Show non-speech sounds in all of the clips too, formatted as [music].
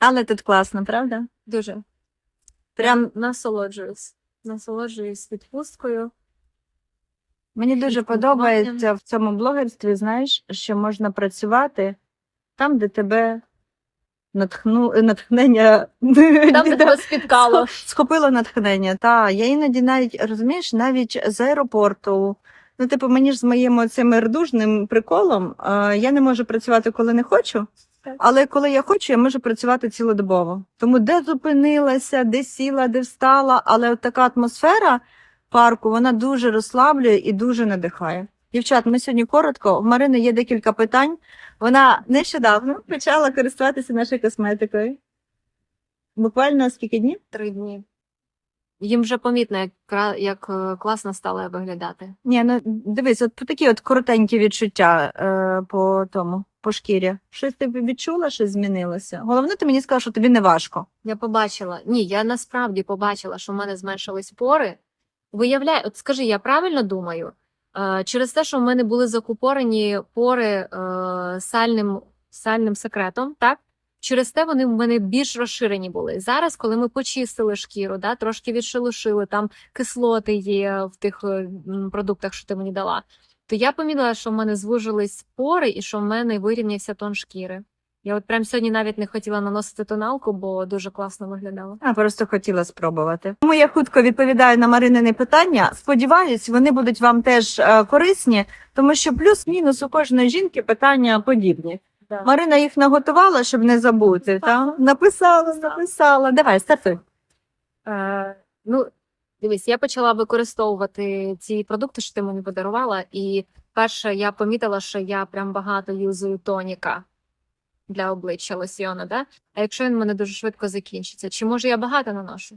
Але тут класно, правда? Дуже. Прям насолоджуюсь. Насолоджуюсь відпусткою. Мені дуже подобається в цьому блогерстві, знаєш, що можна працювати там, де тебе натхну... натхнення Там, де [laughs] тебе спіткало. схопило натхнення. Та я іноді навіть розумієш, навіть з аеропорту. Ну, типу, мені ж з моїм цим рдужним приколом е, я не можу працювати, коли не хочу. Але коли я хочу, я можу працювати цілодобово. Тому де зупинилася, де сіла, де встала, але от така атмосфера парку вона дуже розслаблює і дуже надихає. Дівчат, ми сьогодні коротко. В Марини є декілька питань. Вона нещодавно почала користуватися нашою косметикою. Буквально скільки днів? Три дні. Їм вже помітно, як, кра- як е, класно стала я виглядати. Ні, ну дивись, от такі от коротенькі відчуття е, по тому, по шкірі. Щось ти відчула, щось змінилося. Головне, ти мені сказала, що тобі не важко. Я побачила. Ні, я насправді побачила, що в мене зменшились пори. Виявляю, от скажи, я правильно думаю? Е, через те, що в мене були закупорені пори е, сальним, сальним секретом, так? Через те вони в мене більш розширені були. Зараз, коли ми почистили шкіру, да, трошки відшелушили, там кислоти є в тих е, продуктах, що ти мені дала, то я помітила, що в мене звужились пори і що в мене вирівнявся тон шкіри. Я от прям сьогодні навіть не хотіла наносити тоналку, бо дуже класно виглядала. А просто хотіла спробувати. Тому я хутко відповідаю на Маринини питання. Сподіваюсь, вони будуть вам теж е, корисні, тому що плюс-мінус у кожної жінки питання подібні. Да. Марина їх наготувала, щоб не забути. Та? Написала, написала. Давай, стартуй. Е, ну, дивись, я почала використовувати ці продукти, що ти мені подарувала, і перше, я помітила, що я прям багато юзую тоніка для обличчя лосьйона, да? А якщо він в мене дуже швидко закінчиться, чи може я багато наношу?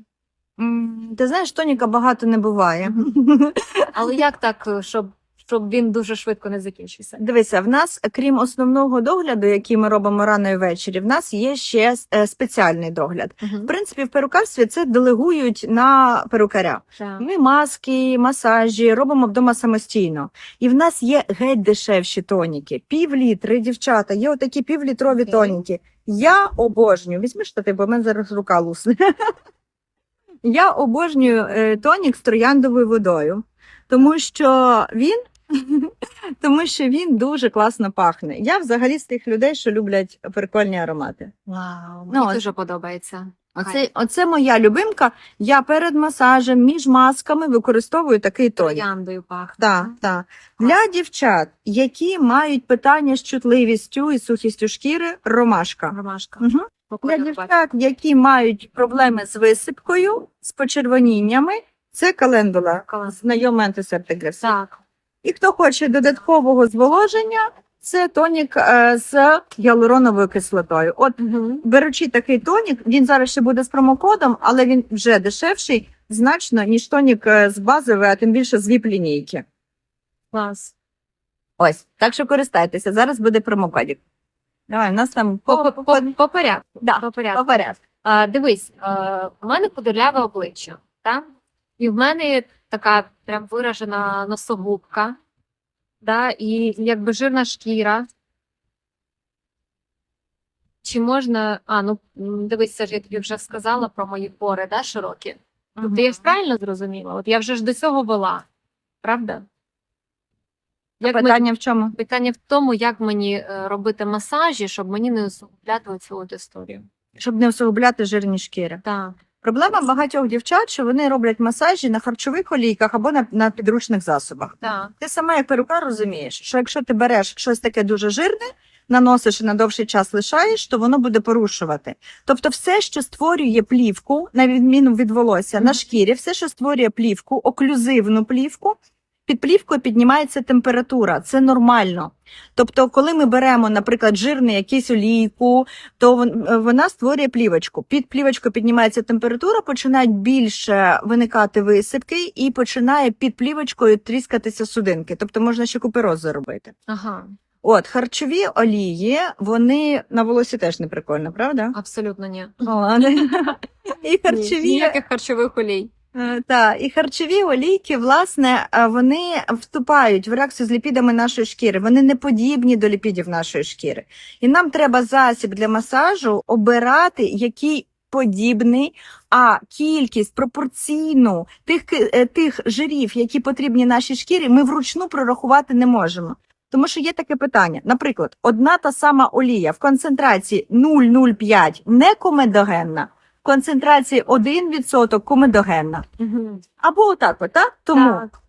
М, Ти знаєш, тоніка багато не буває. Але як так, е, щоб, щоб він дуже швидко не закінчився? Дивися, в нас, крім основного догляду, який ми робимо рано і ввечері, в нас є ще е, спеціальний догляд. В принципі, в перукарстві це делегують на перукаря. Так. Ми маски, масажі робимо вдома самостійно. І в нас є геть дешевші тоніки. Пів літри, дівчата, є отакі півлітрові Окей. тоніки. Я обожнюю. Візьми штати, бо в мене зараз рука лусне. [laughs] Я обожнюю е, тонік з трояндовою водою, тому що він. Тому що він дуже класно пахне. Я взагалі з тих людей, що люблять прикольні аромати. Вау, Ну, мені от. дуже подобається. Оце, оце моя любимка. Я перед масажем між масками використовую такий тонік. Трояндою пахне. Так, так. Для дівчат, які мають питання з чутливістю і сухістю шкіри, ромашка. Ромашка. Угу. Для дівчат, які мають проблеми з висипкою, з почервоніннями, це календула, Клас. знайомий антисептик для всіх. Так. І хто хоче додаткового зволоження, це тонік е, з гіалуроновою кислотою. От беручи такий тонік, він зараз ще буде з промокодом, але він вже дешевший значно, ніж тонік е, з базової, а тим більше з віп-лінійки. Клас. Ось, так що користайтеся. Зараз буде промокодик. Давай, у нас там По, по, по, по, по, по порядку. Да, по порядку. по порядку. А, дивись, а, у мене кудряве обличчя, так? І в мене така прям виражена носогубка, да? і якби жирна шкіра. Чи можна. А, ну це я тобі вже сказала про мої пори, да, широкі. Тобто я ж правильно зрозуміла? От я вже ж до цього вела, правда? Як мені- Питання в чому? Питання в тому, як мені е, робити масажі, щоб мені не усугубляти цю от історію. Щоб не усугубляти жирні шкіри. Так. Проблема багатьох дівчат, що вони роблять масажі на харчових олійках або на, на підручних засобах. Так. Ти сама як перукар розумієш, що якщо ти береш щось таке дуже жирне, наносиш і на довший час лишаєш, то воно буде порушувати. Тобто, все, що створює плівку, на відміну від волосся на шкірі, все, що створює плівку, оклюзивну плівку. Під плівкою піднімається температура, це нормально. Тобто, коли ми беремо, наприклад, жирний якийсь олійку, то е, вона створює плівочку. Під плівочкою піднімається температура, починають більше виникати висипки, і починає під плівочкою тріскатися судинки. Тобто можна ще купероз заробити. Ага, От харчові олії, вони на волосі теж не прикольно, правда? абсолютно ні. О, [laughs] І Ні, ніяких харчових олій. Е, Так, і харчові олійки, власне, е, вони вступають в реакцію з ліпідами нашої шкіри. Вони не подібні до ліпідів нашої шкіри. І нам треба засіб для масажу обирати, який подібний, а кількість пропорційну тих, е, тих жирів, які потрібні нашій шкірі, ми вручну прорахувати не можемо. Тому що є таке питання. Наприклад, одна та сама олія в концентрації 0,05 не комедогенна, концентрації 1% комедогенна. Або отак, от, так? Тому, Так.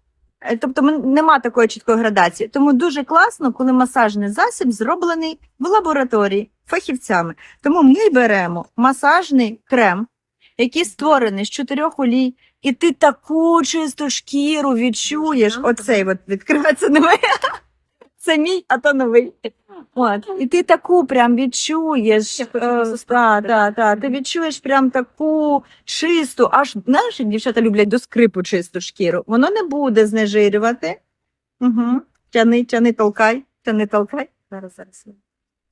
е, тобто нема такої чіткої градації. Тому дуже класно, коли масажний засіб зроблений в лабораторії фахівцями. Тому ми беремо масажний крем, який створений з чотирьох олій, і ти таку чисту шкіру відчуєш. Оцей от відкривається новий. Це мій, а то новий. От. І ти таку прям відчуєш. Е, та, та, та, ти відчуєш прям таку чисту, аж знаєш, дівчата люблять до скрипу чисту шкіру. Воно не буде знежирювати. Угу. Тяни, тяни, толкай, тяни, толкай. Зараз, зараз.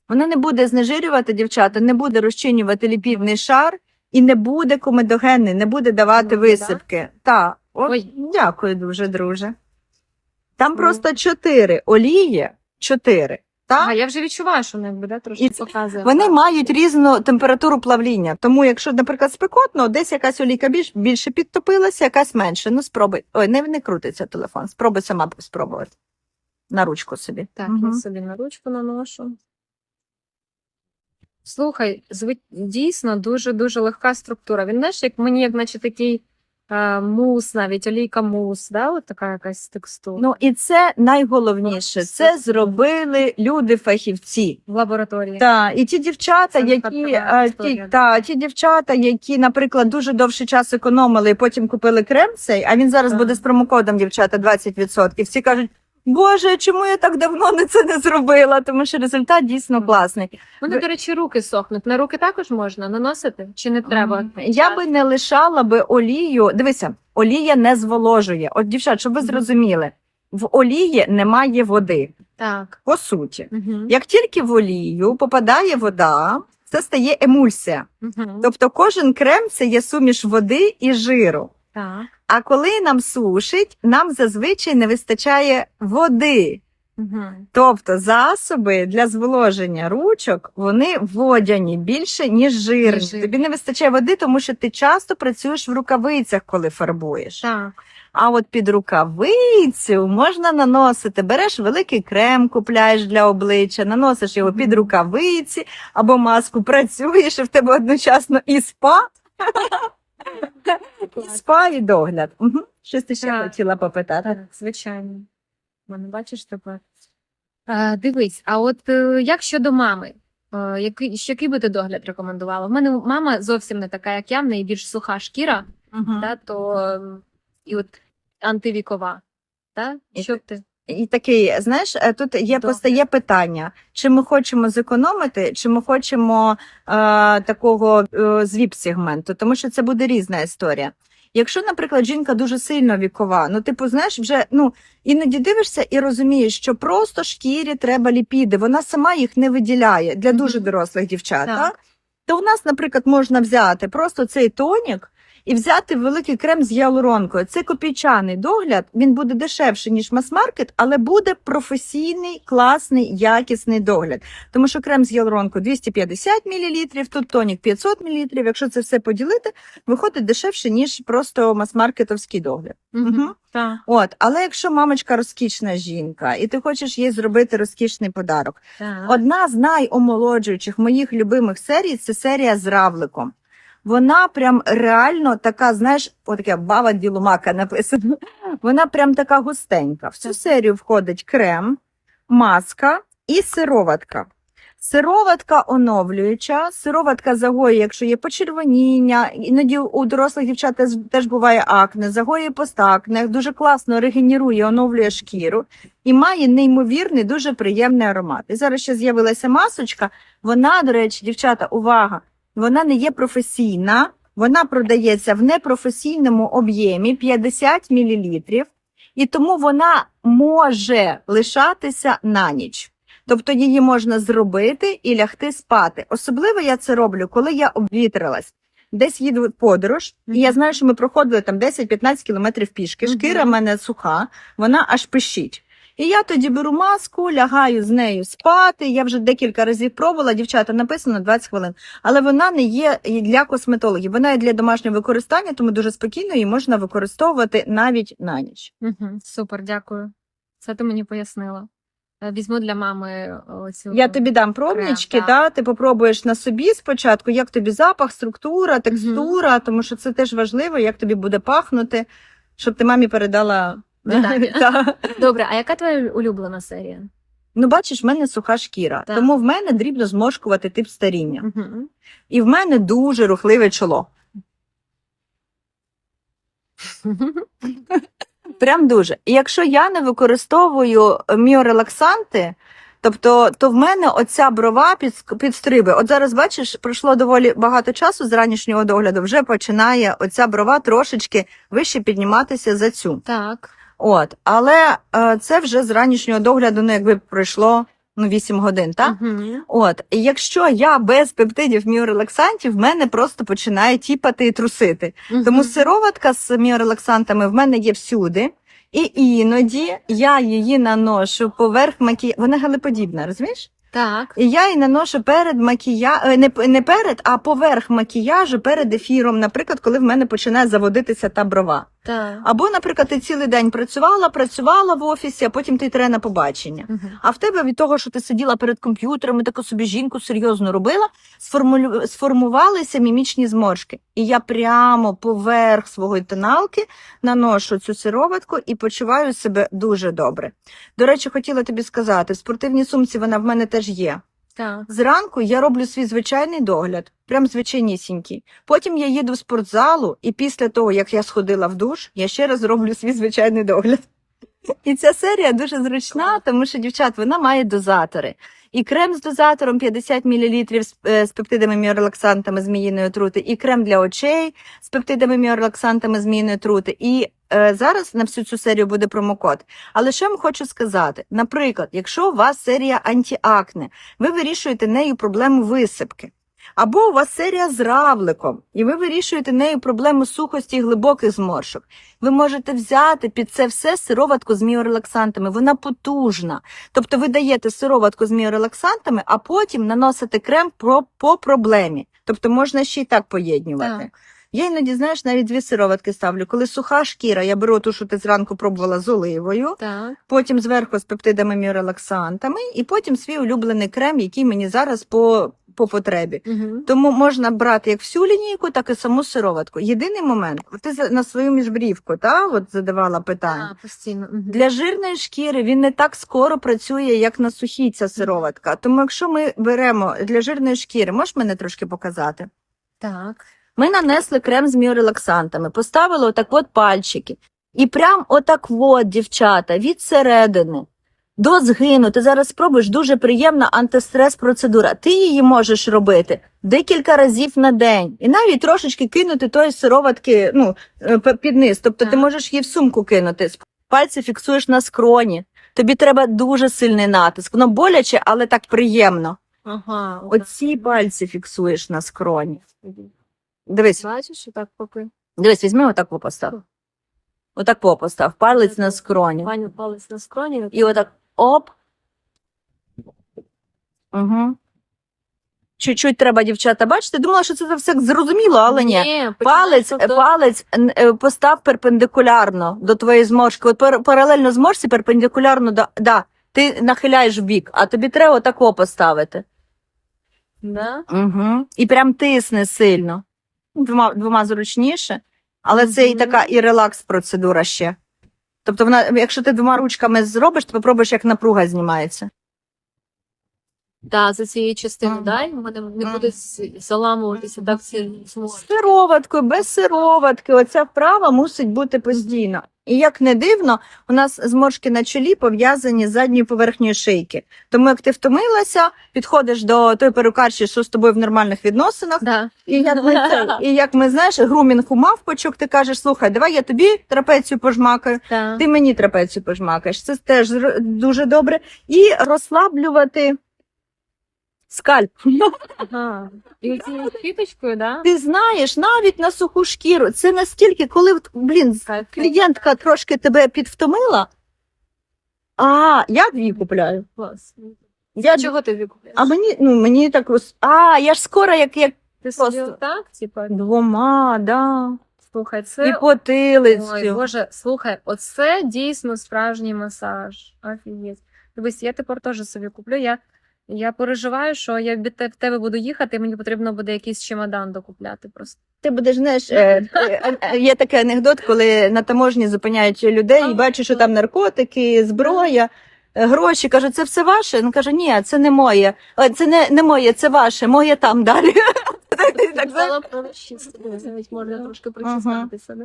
Воно не буде знежирювати, дівчата, не буде розчинювати ліпідний шар і не буде комедогенний, не буде давати Ну, висипки. Так, от, Ой. дякую дуже, друже. Там просто чотири олії, чотири. А я вже відчуваю, що не буде трошки І це- показує. Вони Так. мають різну температуру плавління. Тому, якщо, наприклад, спекотно, десь якась олійка більш, більше підтопилася, якась менше. Ну, спробуй. Ой, не, не крутиться телефон. Спробуй сама спробувати. На ручку собі. Так, Мгм. я собі на ручку наношу. Слухай, зви- дійсно дуже-дуже легка структура. Він знаєш, як мені, як наче такий мус, навіть олійка мус, да? От така якась текстура. Ну і це найголовніше. Це зробили люди-фахівці. в лабораторії. Та і ті дівчата, Це які а, ті, та, ті дівчата, які, наприклад, дуже довший час економили і потім купили крем цей, а він зараз Так. буде з промокодом дівчата 20%. Всі кажуть. Боже, чому я так давно не це не зробила? Тому що результат дійсно класний. Вони, до речі, руки сохнуть. На руки також можна наносити? Чи не треба? Я би не лишала би олію. Дивися, олія не зволожує. От, дівчат, щоб ви зрозуміли, в олії немає води, Так. по суті. Як тільки в олію попадає вода, це стає емульсія. Тобто кожен крем це є суміш води і жиру. Так. А коли нам сушить, нам зазвичай не вистачає води. Угу. Тобто засоби для зволоження ручок вони водяні більше, ніж жирні. Ніж жирні. Тобі не вистачає води, тому що ти часто працюєш в рукавицях, коли фарбуєш. Так. А от під рукавицю можна наносити. Береш великий крем, купляєш для обличчя, наносиш його під рукавиці або маску, працюєш, і в тебе одночасно і спа, і спа, і догляд. Угу. Щось ти ще Так. хотіла попитати. Так, звичайно. Мене бачиш тепер. А, дивись, а от е, як щодо мами? Е, який, який би ти догляд рекомендувала? В мене мама зовсім не така, як я, в неї більш суха шкіра, Угу. та, то і от антивікова. Та? І Що б ти? І такий, знаєш, е, тут є Догляд. постає питання: чи ми хочемо зекономити, чи ми хочемо е, такого е, з віп-сегменту, тому що це буде різна історія. Якщо, наприклад, жінка дуже сильно вікова, ну типу, знаєш, вже ну іноді дивишся і розумієш, що просто шкірі треба ліпіди, вона сама їх не виділяє для дуже дорослих дівчат. Так. Так. То у нас, наприклад, можна взяти просто цей тонік і взяти великий крем з гіалуронкою. Це копійчаний догляд, він буде дешевший, ніж мас-маркет, але буде професійний, класний, якісний догляд. Тому що крем з гіалуронкою 250 мл, тут тонік 500 мл. Якщо це все поділити, виходить дешевше, ніж просто мас-маркетовський догляд. Мгм. Так. От, але якщо мамочка розкішна жінка, і ти хочеш їй зробити розкішний подарок, Так. Одна з найомолоджуючих моїх любимих серій це серія з равликом. Вона прям реально така, знаєш, отаке бава ділумака написано. Вона прям така густенька. В цю серію входить крем, маска і сироватка. Сироватка оновлююча, сироватка загоює, якщо є почервоніння, іноді у дорослих дівчат теж, теж буває акне, загоює постакне, дуже класно регенерує, оновлює шкіру і має неймовірний, дуже приємний аромат. І зараз ще з'явилася масочка. Вона, до речі, дівчата, увага, вона не є професійна, вона продається в непрофесійному об'ємі 50 мл, і тому вона може лишатися на ніч. Тобто її можна зробити і лягти спати. Особливо я це роблю, коли я обвітрилась. десь їду подорож, і я знаю, що ми проходили там 10-15 кілометрів пішки. Шкіра в мене суха, вона аж пищить. І я тоді беру маску, лягаю з нею спати. Я вже декілька разів пробувала. Дівчата написано 20 хвилин, але вона не є для косметологів. Вона є для домашнього використання, тому дуже спокійно її можна використовувати навіть на ніч. Угу. Супер, дякую. Це ти мені пояснила. Е, Візьму для мами оцю. Я тобі дам пробнички, та ти попробуєш на собі спочатку, як тобі запах, структура, текстура, тому що це теж важливо, як тобі буде пахнути, щоб ти мамі передала. Вітання. [laughs] Добре, а яка твоя улюблена серія? Ну, бачиш, в мене суха шкіра, Так. тому в мене дрібно зморшкувати тип старіння. Угу. І в мене дуже рухливе чоло. Прям дуже. І якщо я не використовую міорелаксанти, тобто то в мене оця брова під, підстрибує. От зараз бачиш, пройшло доволі багато часу з ранішнього догляду, вже починає оця брова трошечки вище підніматися за цю. Так. От, але е, це вже з ранішнього догляду, ну якби пройшло ну 8 годин, так? Угу. От, і якщо я без пептидів міорелаксантів, в мене просто починає тіпати і трусити. Тому сироватка з міорелаксантами в мене є всюди. І іноді я її наношу поверх макіяжу. Вона гелеподібна, розумієш? Так. І я її наношу перед макіяжем, не, не перед, а поверх макіяжу перед ефіром, наприклад, коли в мене починає заводитися та брова. Так. Або, наприклад, ти цілий день працювала, працювала в офісі, а потім ти йде на побачення. Угу. А в тебе від того, що ти сиділа перед комп'ютером і таку собі жінку серйозно робила, сформулю... сформувалися мімічні зморшки. І я прямо поверх свого тоналки наношу цю сироватку і почуваю себе дуже добре. До речі, хотіла тобі сказати, в спортивній сумці вона в мене теж є. Зранку я роблю свій звичайний догляд, прям звичайнісінький. Потім я їду в спортзалу, і після того, як я сходила в душ, я ще раз роблю свій звичайний догляд. І ця серія дуже зручна, тому що, дівчат, вона має дозатори. І крем з дозатором 50 мл з, е, з пептидами міорелаксантами зміїної отрути, і крем для очей з пептидами міорелаксантами зміїної отрути. І е, зараз на всю цю серію буде промокод. Але що я вам хочу сказати? Наприклад, якщо у вас серія антіакне, ви вирішуєте нею проблему висипки. Або у вас серія з равликом, і ви вирішуєте нею проблему сухості і глибоких зморшок. Ви можете взяти під це все сироватку з міорелаксантами. Вона потужна. Тобто ви даєте сироватку з міорелаксантами, а потім наносите крем про, по проблемі. Тобто можна ще й так поєднювати. Так. Я іноді, знаєш, навіть дві сироватки ставлю. Коли суха шкіра, я беру ту, що ти зранку пробувала з оливою, Так. потім зверху з пептидами міорелаксантами, і потім свій улюблений крем, який мені зараз по, по потребі. Угу. Тому можна брати як всю лінійку, так і саму сироватку. Єдиний момент, ти на свою міжбрівку, та, от задавала питання. Так, постійно. Мгм. Для жирної шкіри він не так скоро працює, як на сухій ця сироватка. Тому якщо ми беремо для жирної шкіри, можеш мене трошки показати? Так. Ми нанесли крем з міорелаксантами, поставили отак от пальчики. І прям отак от, дівчата, від середини до згину. Ти зараз спробуєш дуже приємна антистрес процедура. Ти її можеш робити декілька разів на день. І навіть трошечки кинути тої сироватки ну, е, під низ. Тобто ти можеш її в сумку кинути. Пальці фіксуєш на скроні. Тобі треба дуже сильний натиск. Воно боляче, але так приємно. Ага. Оці пальці фіксуєш на скроні. Дивись, Бачиш, отак поки. Дивись, візьми отак во постав. Отак во постав, палець на скроні. Палець на скроні. І отак оп. Угу. Чуть-чуть треба, дівчата, бачите? Думала, що це все зрозуміло, але ні. Ні, Палець, палець е, постав перпендикулярно до твоєї зморшки. От паралельно зморшці, перпендикулярно до. Да, ти нахиляєш в бік, а тобі треба отако поставити. Да? Угу. І прям тисне сильно. Двома, двома зручніше, але це і така і релакс процедура ще. Тобто, вона, якщо ти двома ручками зробиш, ти попробуєш, як напруга знімається. Да, за цієї частини mm. дай, мене не Мгм. буде заламуватися так зможе. сироваткою, без сироватки, оця вправа мусить бути постійно. І як не дивно, у нас зморшки на чолі пов'язані з задньою поверхнею шийки. Тому як ти втомилася, підходиш до той перукарші, що з тобою в нормальних відносинах, Да. І як ми, це, і як ми знаєш, грумінг у мавпочок, ти кажеш, слухай, давай я тобі трапецію пожмакаю, Да. ти мені трапецію пожмакаєш. Це теж дуже добре. І розслаблювати скальп. Ага. І цією квіточкою, да? Ти знаєш, навіть на суху шкіру, це настільки, коли блін, клієнтка трошки тебе підвтомила. А, я дві купляю. Клас. Я Чого ти дві купляєш? А мені, ну мені так ось. А, я ж скоро, як, як Ти просто- отак, типа, двома, да. слухай, це І потилицю. Ой, Боже, слухай, оце дійсно справжній масаж. Офігеть. Дивись, я тепер теж собі куплю. Я, я переживаю, що я в тебе буду їхати, і мені потрібно буде якийсь чемодан докупляти просто. Ти будеш, знаєш, е, е, е, є такий анекдот, коли на таможні зупиняють людей і бачать, що там наркотики, зброя, гроші. Кажуть, це все ваше? Він каже, ні, це не моє. Е, Це не, не моє, це ваше, моє там далі. [laughs] Так, чистити. Навіть можна трошки прочиститися, да?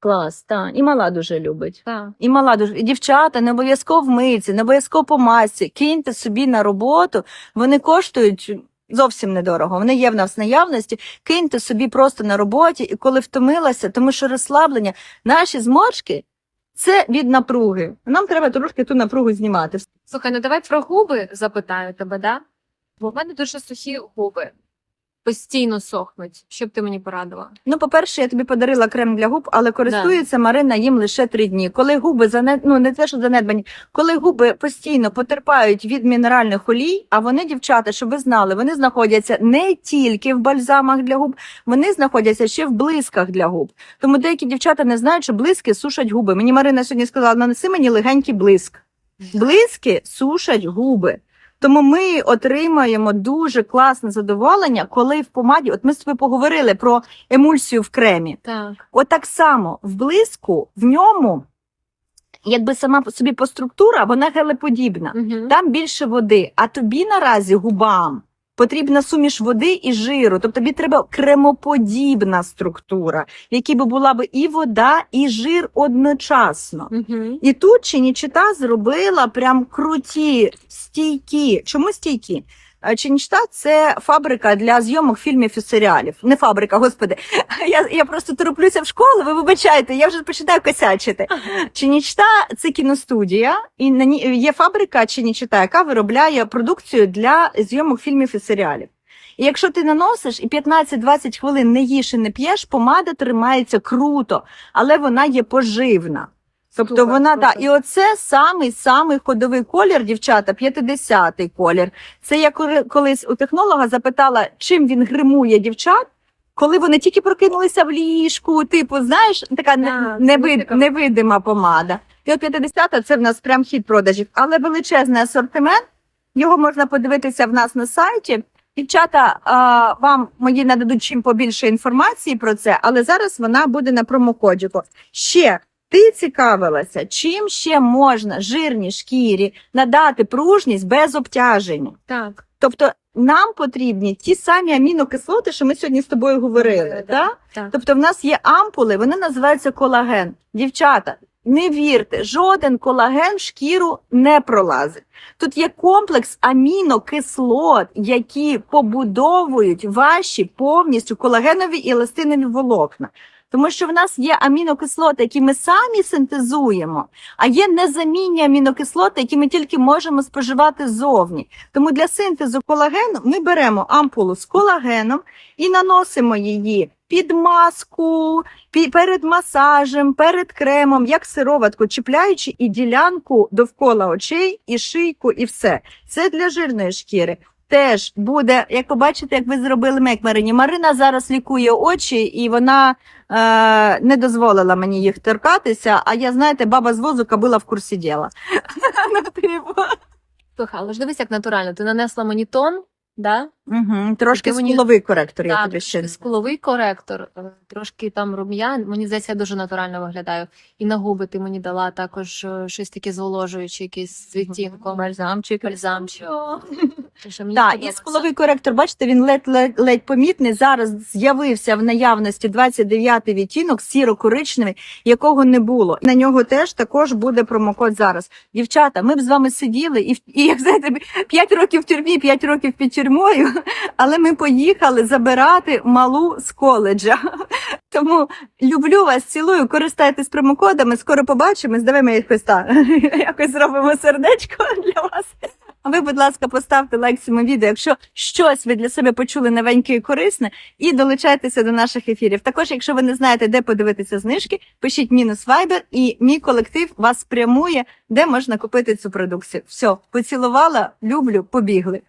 Клас, так. І мала дуже любить. Так. І мала дуже і дівчата не обов'язково в миці, не обов'язково по масці. Киньте собі на роботу. Вони коштують зовсім недорого. Вони є в нас наявності. Киньте собі просто на роботі, і коли втомилася, тому що розслаблення, наші зморшки це від напруги. Нам треба трошки ту напругу знімати. Слухай, ну давай про губи запитаю тебе, да? Бо в мене дуже сухі губи. Постійно сохнуть. Що б ти мені порадила? Ну, по-перше, я тобі подарила крем для губ, але користується Марина їм лише три дні. Коли губи занед... ну не те, що занедбані, коли губи постійно потерпають від мінеральних олій, а вони, дівчата, щоб ви знали, вони знаходяться не тільки в бальзамах для губ, вони знаходяться ще в блисках для губ. Тому деякі дівчата не знають, що блиски сушать губи. Мені Марина сьогодні сказала, нанеси мені легенький блиск. Блиски сушать губи. Тому ми отримаємо дуже класне задоволення, коли в помаді, от ми з тобою поговорили про емульсію в кремі. Так. От так само в блиску в ньому, якби сама собі по структура, вона гелеподібна. Угу. Там більше води, а тобі наразі губам потрібна суміш води і жиру. Тобто тобі треба кремоподібна структура, в якій би була б і вода, і жир одночасно. Угу. І тут Чинічита зробила прям круті стійкі. Чому стійкі? Е, це фабрика для зйомок фільмів і серіалів. Не фабрика, господи. [laughs] Я, я просто тороплюся в школу, ви вибачайте, я вже починаю косячити. Чинічита – це кіностудія, і на ній є фабрика Чинічита, яка виробляє продукцію для зйомок фільмів і серіалів. І якщо ти наносиш і 15-20 хвилин не їш і не п'єш, помада тримається круто, але вона є поживна. Тобто Супер, вона супер. да, і оце самий самий ходовий колір, дівчата, 50-й колір. Це я коли- колись у технолога запитала, чим він гримує дівчат, коли вони тільки прокинулися в ліжку, типу, знаєш, така не- невид, невидима помада. І от 50-та це в нас прям хід продажів, але величезний асортимент. Його можна подивитися в нас на сайті. Дівчата, а, вам мої нададуть чим побільше інформації про це, але зараз вона буде на промокодіку. Ще ти цікавилася, чим ще можна жирній шкірі надати пружність без обтяження. Так. Тобто нам потрібні ті самі амінокислоти, що ми сьогодні з тобою говорили. Так? Так. Тобто, в нас є ампули, вони називаються колаген. Дівчата, не вірте, жоден колаген в шкіру не пролазить. Тут є комплекс амінокислот, які побудовують ваші повністю колагенові і еластинові волокна. Тому що в нас є амінокислоти, які ми самі синтезуємо, а є незамінні амінокислоти, які ми тільки можемо споживати ззовні. Тому для синтезу колагену ми беремо ампулу з колагеном і наносимо її під маску, перед масажем, перед кремом, як сироватку, чіпляючи і ділянку довкола очей, і шийку, і все. Це для жирної шкіри. Теж буде, як побачите, як ви зробили мек Марині. Марина зараз лікує очі, і вона е, не дозволила мені їх торкатися. А я, знаєте, баба з возу кабила в курсі діла. [laughs] Ну, типу. Слухай, але ж дивись, як натурально. Ти нанесла мені тон, да? Мгм, Трошки мені- скуловий коректор, я тобі ще. скуловий коректор, е, трошки там рум'ян. Мені здається, я дуже натурально виглядаю. І на губи ти мені дала також е, щось таке зволожуюче, якийсь з відтінком. Бальзамчик. Бальзамчик. Так, і скуловий коректор, бачите, він ледь, ледь, ледь помітний. Зараз з'явився в наявності 29-й відтінок, сіро-коричневий, якого не було. На нього теж також буде промокод зараз. Дівчата, ми б з вами сиділи, і, і як знаєте, 5 років в тюрмі, 5 років під тюрмою, але ми поїхали забирати малу з коледжа. Тому люблю вас, цілую, користайтесь промокодами. Скоро побачимось. Давай ми якось так, якось зробимо сердечко для вас. А ви, будь ласка, поставте лайк цьому відео, якщо щось ви для себе почули новеньке і корисне, і долучайтеся до наших ефірів. Також, якщо ви не знаєте, де подивитися знижки, пишіть мінус Viber, і мій колектив вас спрямує, де можна купити цю продукцію. Все, поцілувала, люблю, побігли.